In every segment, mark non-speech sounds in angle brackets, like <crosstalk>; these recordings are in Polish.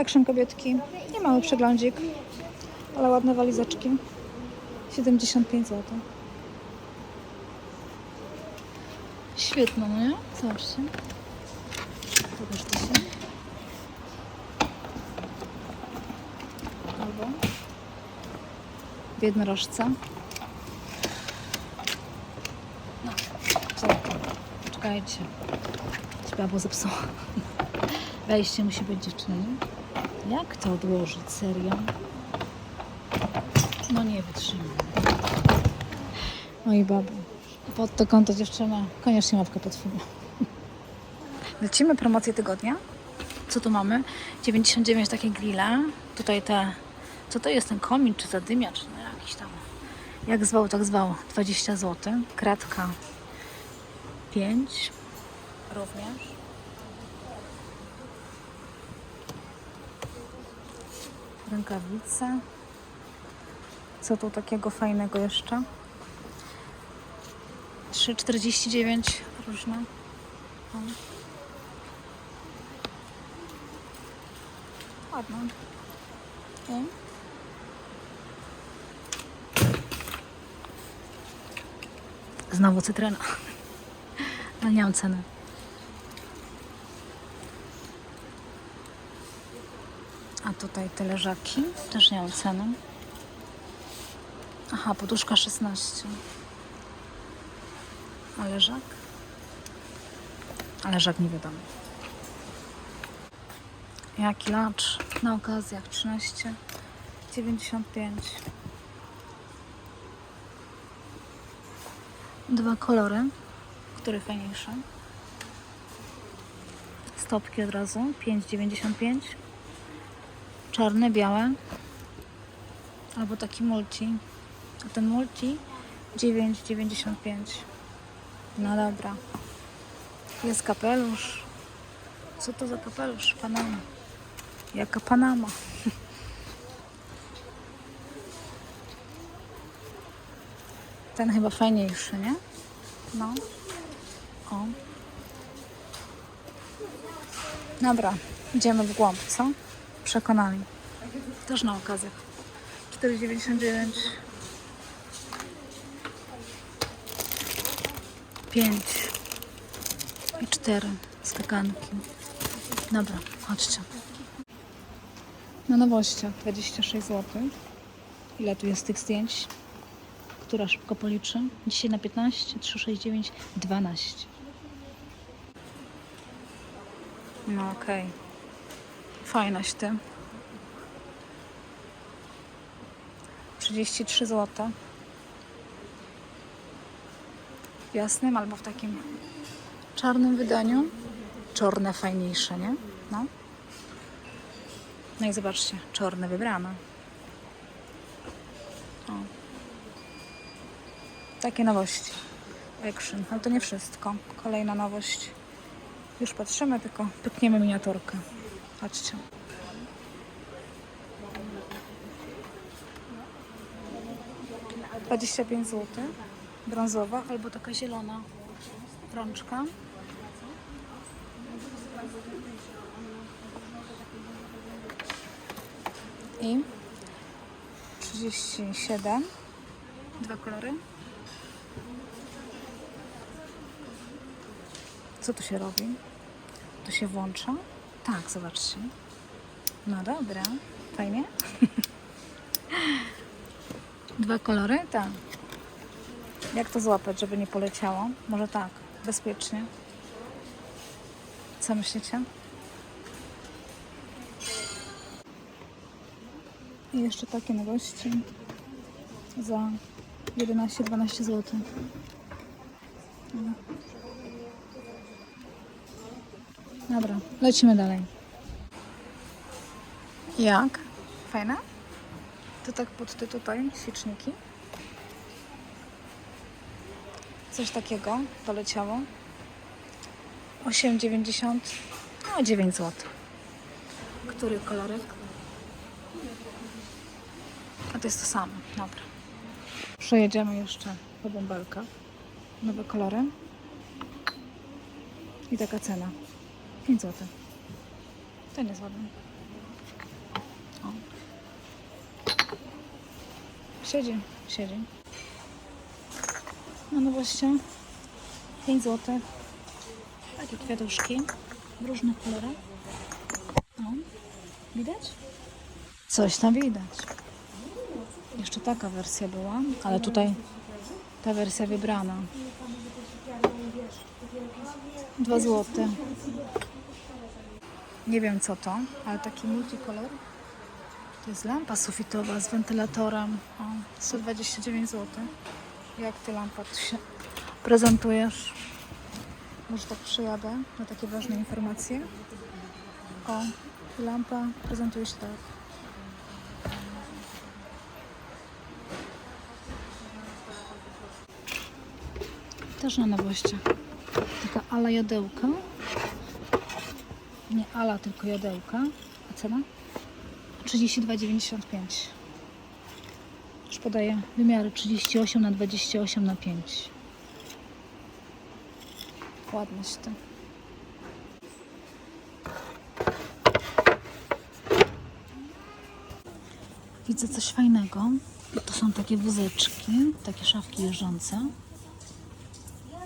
Action kobietki. Nie mały przeglądzik, ale ładne walizeczki. 75 zł. Świetne, no nie? Zobaczcie. To się. Albo w jednorożce. No? Czekajcie. Chyba bo zepsuła. Wejście musi być dziewczyny. Jak to odłożyć? Serio? No nie wytrzymam. Oj babu. Pod to konto dziewczyna. Koniecznie łapkę pod filmem. Lecimy promocję tygodnia. Co tu mamy? 99 takie grille. Tutaj te... Co to jest ten komin, czy zadymiacz? No jakiś tam... Jak zwał, tak zwał. 20 zł. Kratka 5 również. Rękawice. Co tu takiego fajnego jeszcze? 3,49 różne. O. Ładne. I? Znowu cytryna. Ale <laughs> nie mam ceny. Tutaj te leżaki. Też nie mam ceny. Aha, poduszka 16. A leżak? A leżak nie wiadomo. Jaki lacz na okazjach 13 95 Dwa kolory. Który fajniejszy? Stopki od razu 5,95 Czarne, białe Albo taki multi A ten multi 9,95 No dobra Jest kapelusz Co to za kapelusz? Panama Jaka Panama <laughs> Ten chyba fajniejszy, nie? No. O. Dobra, idziemy w głąb, co? Przekonani. Też na okazję. 4,99 5 i 4 skakanki. Dobra, chodźcie. Na nowościach 26 zł. Ile tu jest tych zdjęć? Która szybko policzy? Dzisiaj na 15, 369, 12. No okej. Fajność ty. 33 zł. W jasnym albo w takim czarnym wydaniu. Czarne fajniejsze, nie? No. No i zobaczcie, czarne wybrane. O. Takie nowości. Action. Ale to nie wszystko. Kolejna nowość. Już patrzymy, tylko pykniemy miniaturkę. Chodźcie. Dwadzieścia pięć zł. Brązowa albo taka zielona rączka. I 37. Dwa kolory. Co tu się robi? To się włącza? Tak, zobaczcie. No dobra, fajnie. <laughs> Dwa kolory? Tak. Jak to złapać, żeby nie poleciało? Może tak, bezpiecznie. Co myślicie? I jeszcze takie nowości za 11-12 zł. No. Dobra, lecimy dalej. Jak? Fajne? To tak pod ty tutaj, świeczniki. Coś takiego poleciało. 8,90. No 9 zł. Który kolorek? A to jest to samo. Dobra. Przejedziemy jeszcze po bąbelkach. Nowe kolory. I taka cena. 5 zł. Ten jest ładny. O. Siedzi, siedzi. No nowością 5 zł. Takie kwiatuszki w różnych kolorach. O. Widać? Coś tam widać. Jeszcze taka wersja była, ale tutaj ta wersja wybrana. 2 złote. Nie wiem co to, ale taki multikolor. To jest lampa sufitowa z wentylatorem. O, 129 zł. Jak ty lampa tu się prezentujesz? Może tak przyjadę na takie ważne informacje. O, lampa prezentuje się tak. Też na nowościach. Taka ala jodełka. Nie ala, tylko jodełka. A cena? 32,95. Już podaję wymiary 38 na 28 na 5. Ładność to. Widzę coś fajnego. To są takie wózeczki, takie szafki jeżdżące.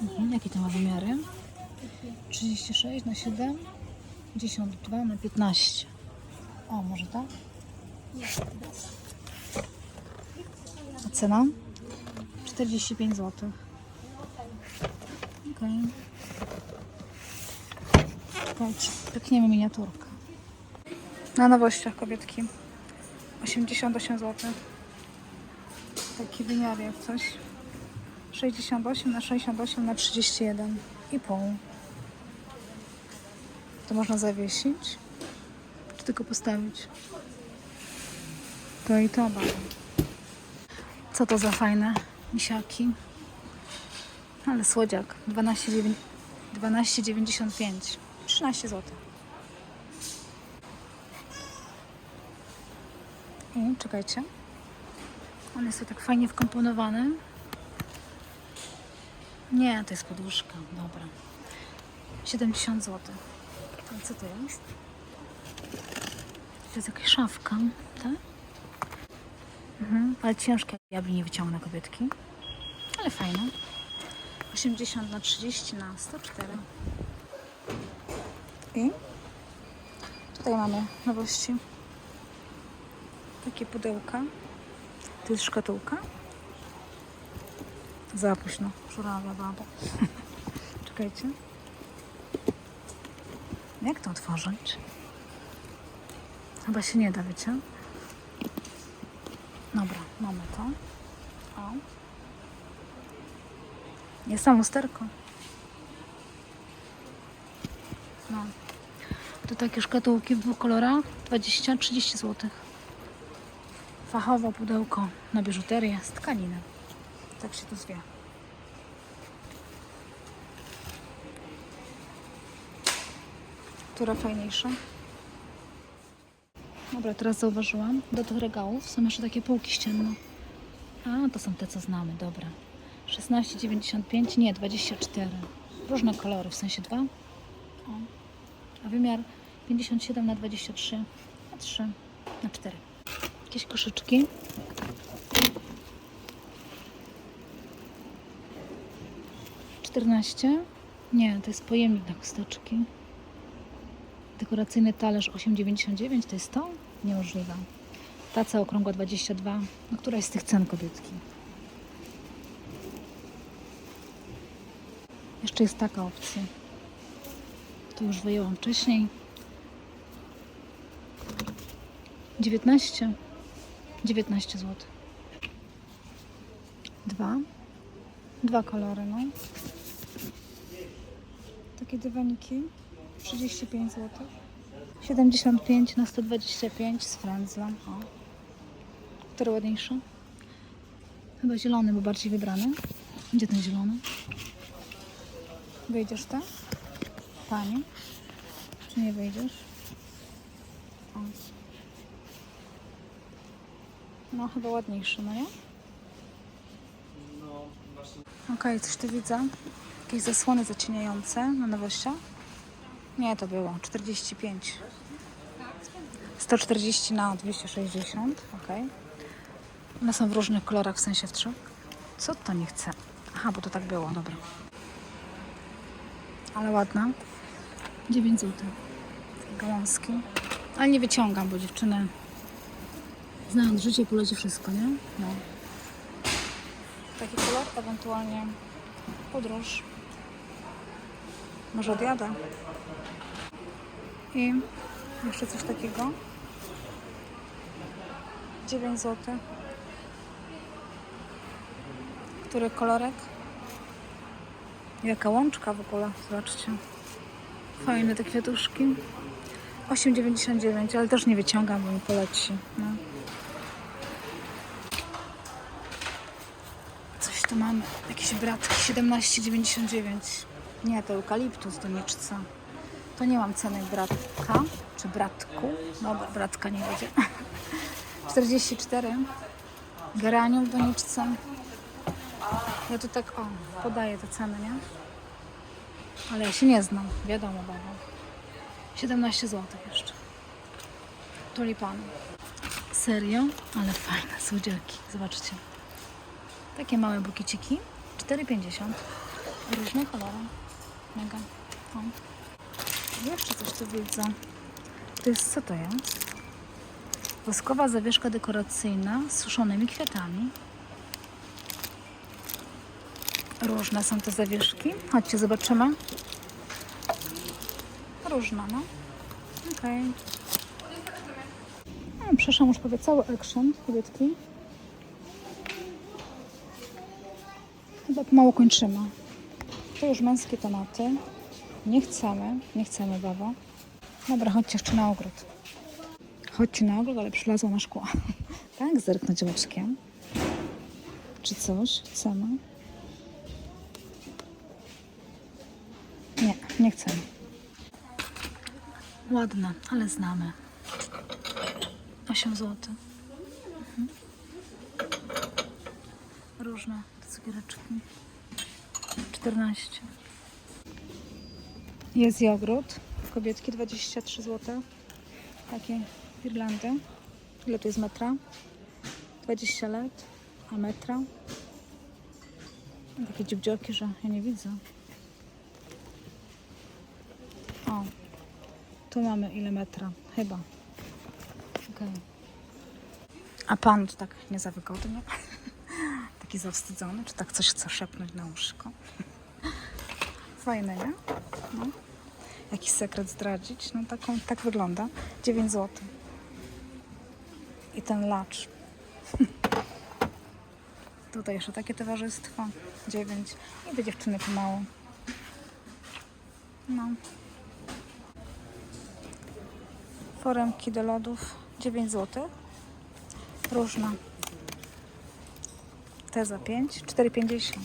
Mhm, jakie to ma wymiary? 36 na 7, 52 na 15. O, może tak? A cena? 45 zł. Okej. Czekajcie, pykniemy miniaturkę. Na nowościach kobietki. 88 zł. Taki wymiar jak coś. 68 na 68 na 31 i pół. To można zawiesić, czy tylko postawić? To i to bardzo. Co to za fajne misiaki? Ale słodziak. 12,9 12,95. 13 zł. I czekajcie. On jest tu tak fajnie wkomponowany. Nie, to jest poduszka. Dobra. 70 zł. A co to jest? To jest jakaś szafka, tak? Mhm, ale ciężkie. Bym nie wyciągnę kobietki. Ale fajne. 80 na 30 na 104. I tutaj mamy nowości. Takie pudełka. To jest szkatułka. Za późno. Żurawia baba. <laughs> Czekajcie. Jak to otworzyć? Chyba się nie da, wiecie? Dobra, mamy to. O. Jest tam. No. To takie szkatułki w dwóch kolorach. 20-30 zł. Fachowe pudełko na biżuterię z tkaniny. Tak się to zwie. Która fajniejsza? Dobra, teraz zauważyłam, do tych regałów są jeszcze takie półki ścienne. A, to są te, co znamy, dobra. 16,95, nie, 24. Różne kolory, w sensie dwa. O. A wymiar 57 na 23 na 3 na 4. Jakieś koszyczki. Czternaście? Nie, to jest pojemnik na chusteczki. Dekoracyjny talerz 8,99 to jest to? Niemożliwe. Taca okrągła 22. No, która z tych cen kobietki? Jeszcze jest taka opcja. To już wyjęłam wcześniej. 19. 19 zł. Dwa. Dwa kolory, no. Takie dywaniki. 35 zł. 75 na 125 z frędzlem. O. Który ładniejszy? Chyba zielony, bo bardziej wybrany. Gdzie ten zielony? Wyjdziesz tam? Pani? Czy nie wyjdziesz? O. No chyba ładniejszy, no nie? Okej, coś tu widzę. Jakieś zasłony zacieniające na nowościach. Nie, to było 45. 140 na 260, ok. One są w różnych kolorach, w sensie w trzech. Co to nie chce? Aha, bo to tak było, dobra. Ale ładna. 9 zł. Gałązki. Ale nie wyciągam, bo dziewczyny znając życie poleci wszystko, nie? No. Taki kolor, ewentualnie podróż. Może odjadę. I jeszcze coś takiego. 9 zł. Który kolorek? Jaka łączka w ogóle, zobaczcie. Fajne te kwiatuszki. 8,99, ale też nie wyciągam, bo mi poleci. No. Coś tu mamy. Jakieś bratki 17,99. Nie, to eukaliptus doniczca. To nie mam ceny bratka, czy bratku. Dobra, bratka nie będzie. <laughs> 44. Geranium w doniczce. Ja tu tak, o, podaję te ceny, nie? Ale ja się nie znam, wiadomo, baba. 17 zł jeszcze. Tulipany. Serio? Ale fajne słodziaki. Zobaczcie. Takie małe bukieciki. 4,50. Różne kolory. Mega. O. Jeszcze coś tu widzę. To jest, co to jest? Woskowa zawieszka dekoracyjna z suszonymi kwiatami. Różne są te zawieszki. Chodźcie, zobaczymy. Różne, no. Okej. Okay. Przeszłam już prawie cały action, kobietki. Chyba mało kończymy. To już męskie tematy. Nie chcemy, nie chcemy, babo. Dobra, chodźcie jeszcze na ogród. Chodźcie na ogród, ale przylazła na szkło. <laughs> tak, zerknąć oczkiem. Czy coś chcemy? Nie, nie chcemy. Ładne, ale znamy. 8 zł. Mhm. Różne cukiereczki. 14. Jest jogurt. Kobietki 23 zł. Takie Irlandy. Ile tu jest metra? 20 lat. A metra? Takie dziubdziorki, że ja nie widzę. O, tu mamy ile metra? Chyba. Okej. A pan tak nie za wygodnie? <laughs> Taki zawstydzony? Czy tak coś chce szepnąć na łóżko? <laughs> Fajne, nie? No. Jakiś sekret zdradzić? No taką, tak wygląda. 9 zł. I ten lacz. <laughs> Tutaj jeszcze takie towarzystwo. 9. I te dziewczyny pomału. No. Foremki do lodów 9 zł. Różne. Te za 5, 4,50.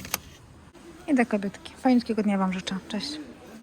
I dla kobietki. Fajnego dnia Wam życzę. Cześć.